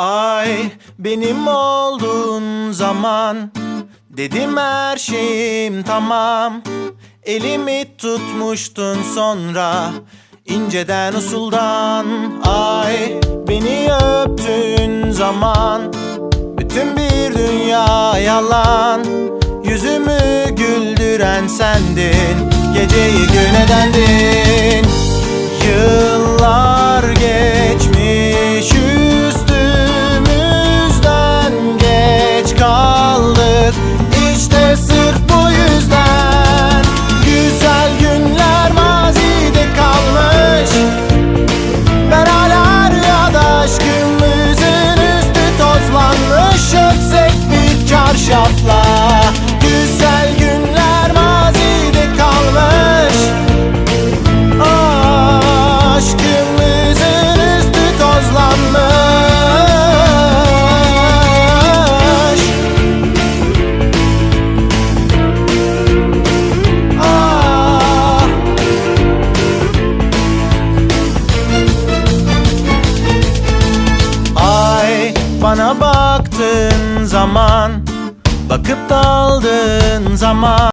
Ay benim olduğun zaman Dedim her şeyim tamam. Elimi tutmuştun sonra inceden usuldan. Ay beni öptüğün zaman Bütün bir dünya yalan. Yüzümü güldüren sendin Geceyi gün edendin kaldık bana baktığın zaman Bakıp daldığın zaman